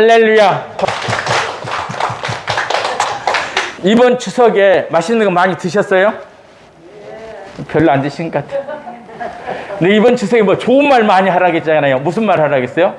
할렐루야. 이번 추석에 맛있는 거 많이 드셨어요? 별로 안 드신 것 같아요. 근데 이번 추석에 뭐 좋은 말 많이 하라겠잖아요. 무슨 말 하라겠어요?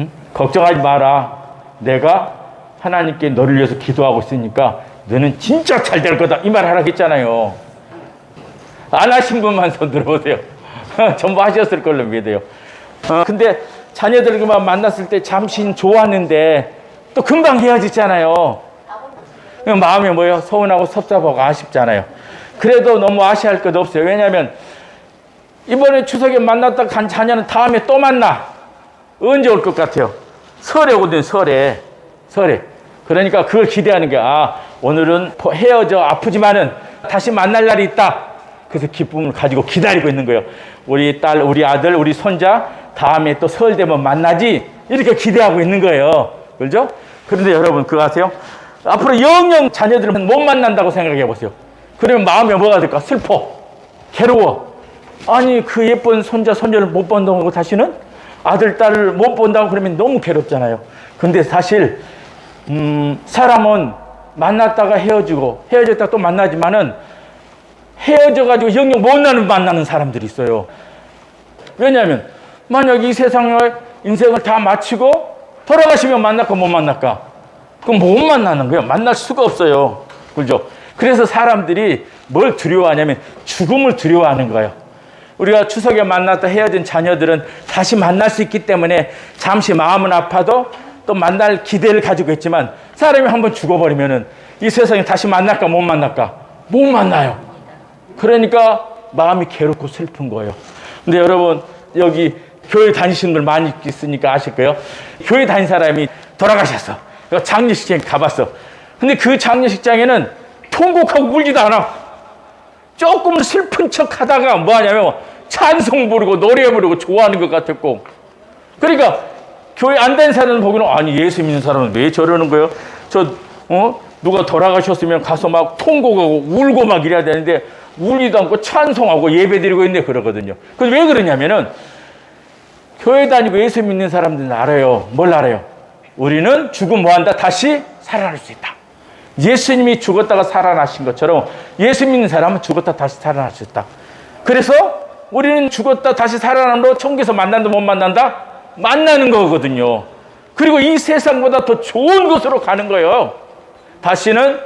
응? 걱정하지 마라. 내가 하나님께 너를 위해서 기도하고 있으니까 너는 진짜 잘 될 거다. 이 말 하라겠잖아요. 안 하신 분만 손 들어보세요. 전부 하셨을 걸로 믿어요. 어, 근데 자녀들만 만났을 때 잠시 좋았는데 또 금방 헤어지잖아요. 마음이 뭐예요? 서운하고 섭섭하고 아쉽잖아요. 그래도 너무 아쉬할 것 없어요. 왜냐하면 이번에 추석에 만났다 간 자녀는 다음에 또 만나. 언제 올 것 같아요? 설에 오거든, 설에. 설에. 그러니까 그걸 기대하는 게, 아, 오늘은 헤어져 아프지만은 다시 만날 날이 있다. 그래서 기쁨을 가지고 기다리고 있는 거예요. 우리 딸, 우리 아들, 우리 손자, 다음에 또 설 되면 만나지. 이렇게 기대하고 있는 거예요. 그죠? 그런데 여러분, 그거 아세요? 앞으로 영영 자녀들은 못 만난다고 생각해 보세요. 그러면 마음에 뭐가 될까? 슬퍼. 괴로워. 아니, 그 예쁜 손자, 손녀를 못 본다고 다시는 아들, 딸을 못 본다고 그러면 너무 괴롭잖아요. 근데 사실, 음, 사람은 만났다가 헤어지고, 헤어졌다가 또 만나지만은 헤어져 가지고 영영 못 나는 만나는 사람들이 있어요. 왜냐하면, 만약 이 세상을, 인생을 다 마치고 돌아가시면 만날까 못 만날까? 그럼 못 만나는 거예요. 만날 수가 없어요. 그죠? 그래서 사람들이 뭘 두려워하냐면 죽음을 두려워하는 거예요. 우리가 추석에 만났다 헤어진 자녀들은 다시 만날 수 있기 때문에 잠시 마음은 아파도 또 만날 기대를 가지고 있지만 사람이 한번 죽어버리면은 이 세상에 다시 만날까 못 만날까? 못 만나요. 그러니까 마음이 괴롭고 슬픈 거예요. 근데 여러분 여기 교회 다니시는 분 많이 있으니까 아실 거예요. 교회 다닌 사람이 돌아가셨어. 장례식장에 가봤어. 근데 그 장례식장에는 통곡하고 울지도 않아. 조금 슬픈 척 하다가 뭐 하냐면 찬송 부르고 노래 부르고 좋아하는 것 같았고. 그러니까 교회 안 된 사람은 보기는 아니 예수 믿는 사람은 왜 저러는 거예요? 저, 어? 누가 돌아가셨으면 가서 막 통곡하고 울고 막 이래야 되는데 울지도 않고 찬송하고 예배 드리고 있는데 그러거든요. 그래서 왜 그러냐면은 교회 다니고 예수 믿는 사람들은 알아요. 뭘 알아요? 우리는 죽음 뭐한다? 다시 살아날 수 있다. 예수님이 죽었다가 살아나신 것처럼 예수 믿는 사람은 죽었다 다시 살아날 수 있다. 그래서 우리는 죽었다 다시 살아남으로 천국에서 만난다 못 만난다? 만나는 거거든요. 그리고 이 세상보다 더 좋은 곳으로 가는 거예요. 다시는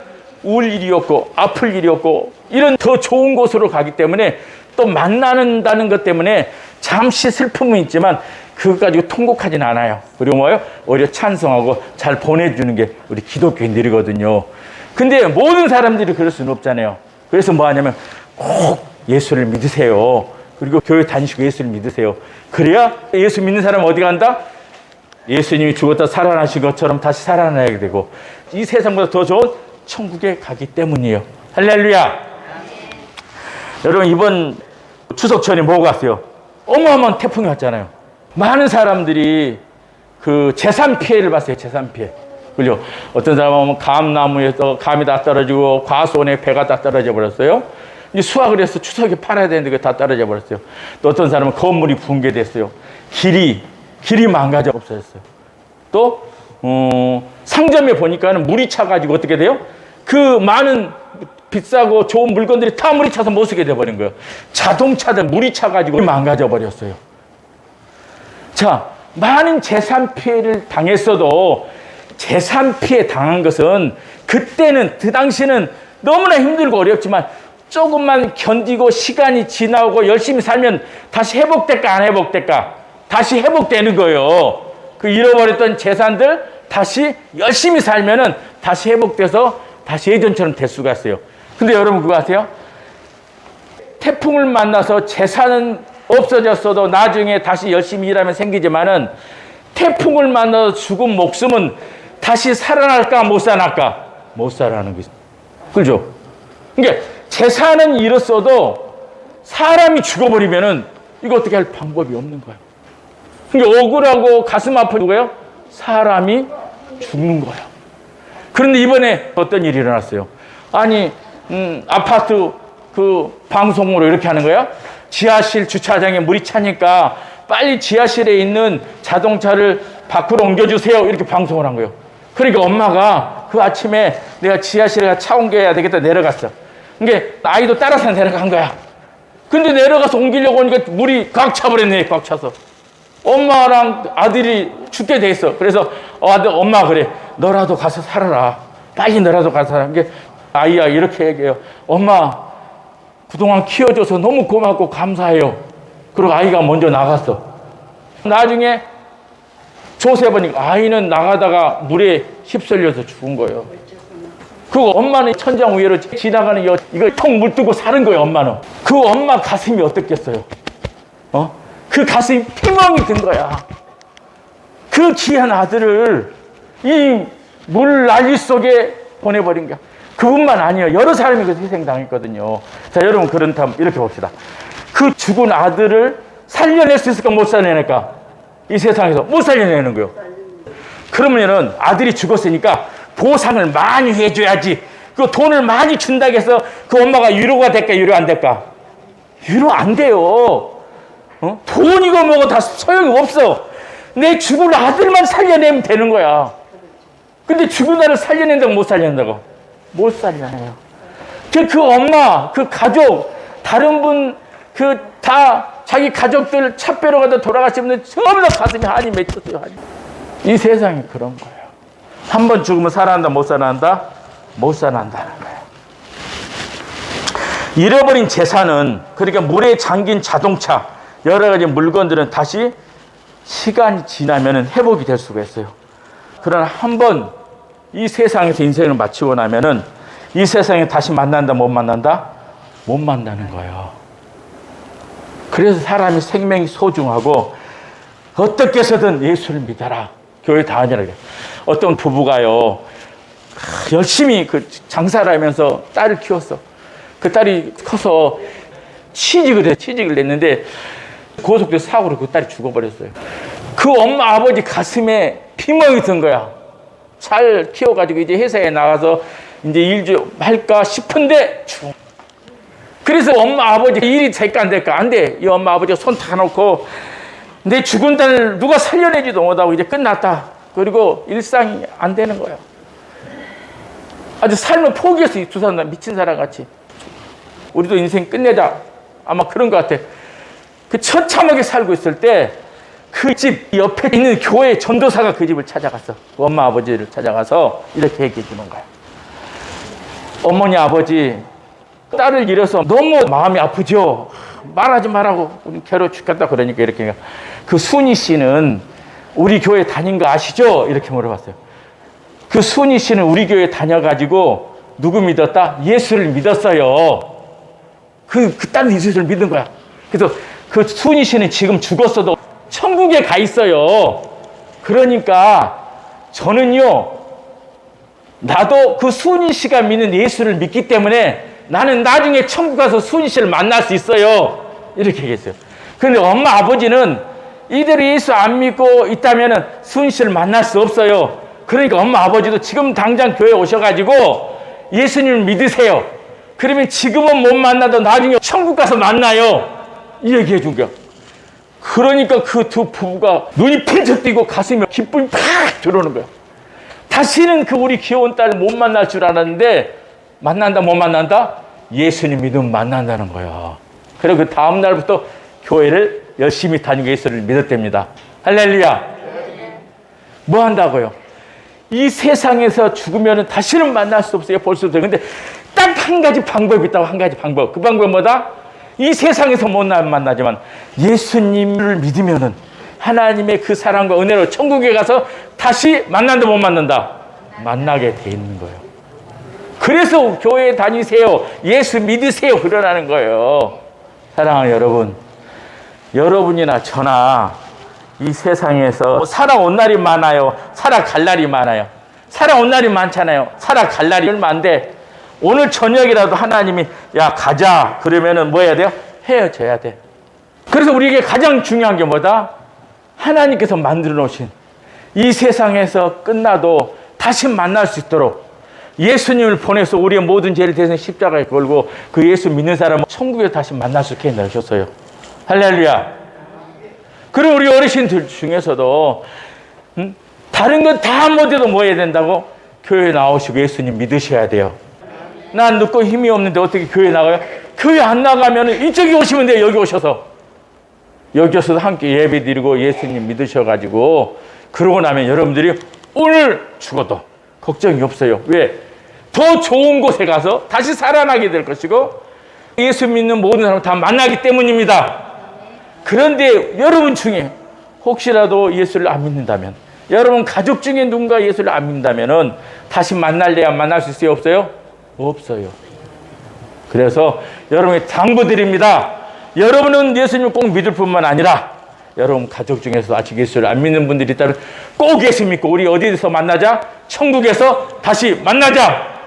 울 일이 없고 아플 일이 없고 이런 더 좋은 곳으로 가기 때문에 또 만나는다는 것 때문에 잠시 슬픔은 있지만 그것 가지고 통곡하진 않아요. 그리고 뭐요? 오히려 찬송하고 잘 보내주는 게 우리 기독교인들이거든요. 근데 모든 사람들이 그럴 수는 없잖아요. 그래서 뭐 하냐면 꼭 예수를 믿으세요. 그리고 교회 다니시고 예수를 믿으세요. 그래야 예수 믿는 사람 어디 간다? 예수님이 죽었다 살아나신 것처럼 다시 살아나야 되고 이 세상보다 더 좋은 천국에 가기 때문이에요. 할렐루야. 여러분 이번 추석 전에 뭐가 왔어요? 어마어마한 태풍이 왔잖아요. 많은 사람들이 그 재산 피해를 봤어요. 재산 피해. 그죠? 어떤 사람은 감나무에서 감이 다 떨어지고 과수원에 배가 다 떨어져 버렸어요. 수확을 해서 추석에 팔아야 되는데 그게 다 떨어져 버렸어요. 또 어떤 사람은 건물이 붕괴됐어요. 길이 길이 망가져 없어졌어요. 또 어, 상점에 보니까는 물이 차가지고 어떻게 돼요? 그 많은 비싸고 좋은 물건들이 다 물이 차서 못 쓰게 돼버린 거예요. 자동차들 물이 차가지고 망가져 버렸어요. 자, 많은 재산 피해를 당했어도 재산 피해 당한 것은 그때는 그 당시는 너무나 힘들고 어렵지만 조금만 견디고 시간이 지나고 열심히 살면 다시 회복될까 안 회복될까 다시 회복되는 거예요. 그 잃어버렸던 재산들 다시 열심히 살면은 다시 회복돼서 다시 예전처럼 될 수가 있어요. 근데 여러분 그거 아세요? 태풍을 만나서 재산은 없어졌어도 나중에 다시 열심히 일하면 생기지만은 태풍을 만나서 죽은 목숨은 다시 살아날까 못 살아날까 못 살아나는 거죠. 그죠? 그러니까 재산은 잃었어도 사람이 죽어버리면은 이거 어떻게 할 방법이 없는 거예요. 그러니까 억울하고 가슴 아픈 거예요. 사람이 죽는 거예요. 그런데 이번에 어떤 일이 일어났어요? 아니 음, 아파트 그 방송으로 이렇게 하는 거야? 지하실 주차장에 물이 차니까 빨리 지하실에 있는 자동차를 밖으로 옮겨주세요. 이렇게 방송을 한 거예요. 그러니까 엄마가 그 아침에 내가 지하실에 차 옮겨야 되겠다 내려갔어. 그게 아이도 따라서 내려간 거야. 근데 내려가서 옮기려고 하니까 물이 꽉 차버렸네, 꽉 차서. 엄마랑 아들이 죽게 돼 있어. 그래서 어, 아들, 엄마 그래. 너라도 가서 살아라. 빨리 너라도 가서 살아. 이게 아이야 이렇게 얘기해요. 엄마 그동안 키워줘서 너무 고맙고 감사해요. 그리고 아이가 먼저 나갔어. 나중에 조세보니까 아이는 나가다가 물에 휩쓸려서 죽은 거예요. 그 엄마는 천장 위로 지나가는 여, 이거 통 물뜨고 사는 거예요, 엄마는. 그 엄마 가슴이 어떻겠어요? 어? 그 가슴이 피멍이 든 거야. 그 귀한 아들을 이 물 난리 속에 보내버린 거야. 그분만 아니에요. 여러 사람이 그 희생당했거든요. 자, 여러분, 그렇다면 이렇게 봅시다. 그 죽은 아들을 살려낼 수 있을까, 못 살려낼까? 이 세상에서 못 살려내는 거예요. 그러면은 아들이 죽었으니까 보상을 많이 해줘야지. 그 돈을 많이 준다고 해서 그 엄마가 유로가 될까, 유로 안 될까? 유로 안 돼요. 어? 돈이고 뭐고 다 소용이 없어. 내 죽을 아들만 살려내면 되는 거야. 근데 죽은 아들 살려낸다고 못 살려낸다고? 못 살려내요. 그, 그 엄마, 그 가족, 다른 분, 그 다 자기 가족들 차 빼러 가다 돌아가시면 전부 다 가슴이 한이 맺혔어요. 한이. 이 세상이 그런 거예요. 한 번 죽으면 살아난다, 못 살아난다? 못 살아난다는 거예요. 잃어버린 재산은 그러니까 물에 잠긴 자동차, 여러 가지 물건들은 다시 시간이 지나면 회복이 될 수가 있어요. 그러나 한번 이 세상에서 인생을 마치고 나면은 이 세상에 다시 만난다, 못 만난다? 못 만나는 거예요. 그래서 사람이 생명이 소중하고 어떻게 해서든 예수를 믿어라. 교회 다니라. 어떤 부부가요. 열심히 그 장사를 하면서 딸을 키웠어. 그 딸이 커서 취직을 해. 취직을 냈는데 고속도로 사고로 그 딸이 죽어버렸어요. 그 엄마 아버지 가슴에 피멍이 든 거야. 잘 키워가지고 이제 회사에 나가서 이제 일 좀 할까 싶은데 죽. 그래서 엄마 아버지 일이 될까 안 될까 안 돼. 이 엄마 아버지가 손 다 놓고 내 죽은 딸 누가 살려내지도 못하고 이제 끝났다. 그리고 일상이 안 되는 거예요. 아주 삶을 이두 사람 미친 사람 같이. 우리도 인생 끝내자. 아마 그런 것 같아. 그 처참하게 살고 있을 때 그 집 옆에 있는 교회 전도사가 그 집을 찾아갔어. 그 엄마 아버지를 찾아가서 이렇게 얘기해 주는 거야. 어머니 아버지 딸을 잃어서 너무 마음이 아프죠. 말하지 말라고 우리 괴로워 죽겠다 그러니까 이렇게 그 순희 씨는 우리 교회 다닌 거 아시죠? 이렇게 물어봤어요. 그 순희 씨는 우리 교회 다녀가지고 누구 믿었다? 예수를 믿었어요. 그, 그 딸은 예수를 믿은 거야. 그래서 그 순희 씨는 지금 죽었어도 천국에 가 있어요. 그러니까 저는요, 나도 그 순희 씨가 믿는 예수를 믿기 때문에 나는 나중에 천국 가서 순희 씨를 만날 수 있어요. 이렇게 얘기했어요. 근데 엄마 아버지는 이대로 예수 안 믿고 있다면 순희 씨를 만날 수 없어요. 그러니까 엄마 아버지도 지금 당장 교회 오셔가지고 예수님을 믿으세요. 그러면 지금은 못 만나도 나중에 천국 가서 만나요. 이 얘기해 준 거야. 그러니까 그 두 부부가 눈이 pin쩍 뛰고 가슴에 기쁨이 팍 들어오는 거야. 다시는 그 우리 귀여운 딸 못 만날 줄 알았는데 만난다 못 만난다? 예수님 믿으면 만난다는 거야. 그리고 그 다음 날부터 교회를 열심히 다니고 예수를 믿었답니다. 할렐루야. 뭐 한다고요? 이 세상에서 죽으면 다시는 만날 수 없어요. 볼 수도. 근데 딱 한 가지 방법이 있다고 한 가지 방법. 그 방법은 뭐다? 이 세상에서 못 만나지만 예수님을 믿으면은 하나님의 그 사랑과 은혜로 천국에 가서 다시 만난다 못 만난다? 만나게 돼 있는 거예요. 그래서 교회 다니세요. 예수 믿으세요. 그러라는 거예요. 사랑하는 여러분. 여러분이나 저나 이 세상에서 살아온 날이 많아요. 살아갈 날이 많아요. 살아온 날이 많잖아요. 살아갈 날이 얼마 안 돼. 오늘 저녁이라도 하나님이 야 가자 그러면은 뭐 해야 돼요? 헤어져야 돼. 그래서 우리에게 가장 중요한 게 뭐다? 하나님께서 만들어 놓으신 이 세상에서 끝나도 다시 만날 수 있도록 예수님을 보내서 우리의 모든 죄를 대신 십자가에 걸고 그 예수 믿는 사람은 천국에 다시 만날 수 있게 내주셨어요. 할렐루야. 그리고 우리 어르신들 중에서도 응? 다른 건 다 못해도 뭐 해야 된다고? 교회 나오시고 예수님 믿으셔야 돼요. 난 늦고 힘이 없는데 어떻게 교회 나가요? 교회 안 나가면 이쪽에 오시면 돼요. 여기 오셔서. 여기 오셔서 함께 예배 드리고 예수님 믿으셔가지고 그러고 나면 여러분들이 오늘 죽어도 걱정이 없어요. 왜? 더 좋은 곳에 가서 다시 살아나게 될 것이고 예수 믿는 모든 사람 다 만나기 때문입니다. 그런데 여러분 중에 혹시라도 예수를 안 믿는다면 여러분 가족 중에 누군가 예수를 안 믿는다면은 다시 만날래야 만날 수 있어요 없어요? 없어요. 그래서 여러분의 당부드립니다. 여러분은 예수님을 꼭 믿을 뿐만 아니라 여러분 가족 중에서 아직 예수를 안 믿는 분들이 있다면 꼭 예수 믿고 우리 어디서 만나자? 천국에서 다시 만나자.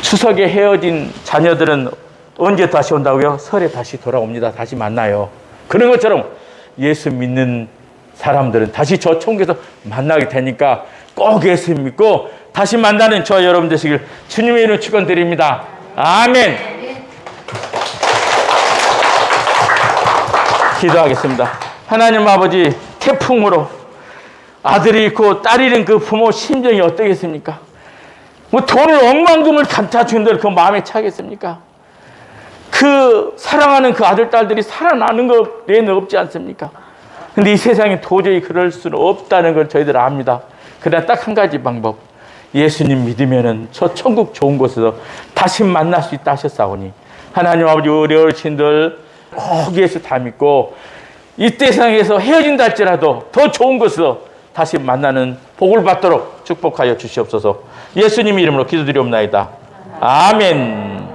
추석에 헤어진 자녀들은 언제 다시 온다고요? 설에 다시 돌아옵니다. 다시 만나요. 그런 것처럼 예수 믿는 사람들은 다시 저 천국에서 만나게 되니까 꼭 예수 믿고 다시 만나는 저 여러분 되시길 주님의 이름 축원드립니다. 아멘. 기도하겠습니다. 하나님 아버지 태풍으로 아들이 있고 딸이 잃은 그 부모 심정이 어떠겠습니까? 뭐 돈을 억만금을 갖다 준들 그 마음에 차겠습니까? 그 사랑하는 그 아들 딸들이 살아나는 것 외에는 없지 않습니까? 근데 이 세상에 도저히 그럴 수는 없다는 걸 저희들 압니다. 그러나 딱 한 가지 방법. 예수님 믿으면은 저 천국 좋은 곳에서 다시 만날 수 있다 하셨사오니 하나님 아버지 어르신들 꼭 예수 다 믿고 이 세상에서 헤어진다 할지라도 더 좋은 곳에서 다시 만나는 복을 받도록 축복하여 주시옵소서 예수님 이름으로 기도드리옵나이다. 아멘.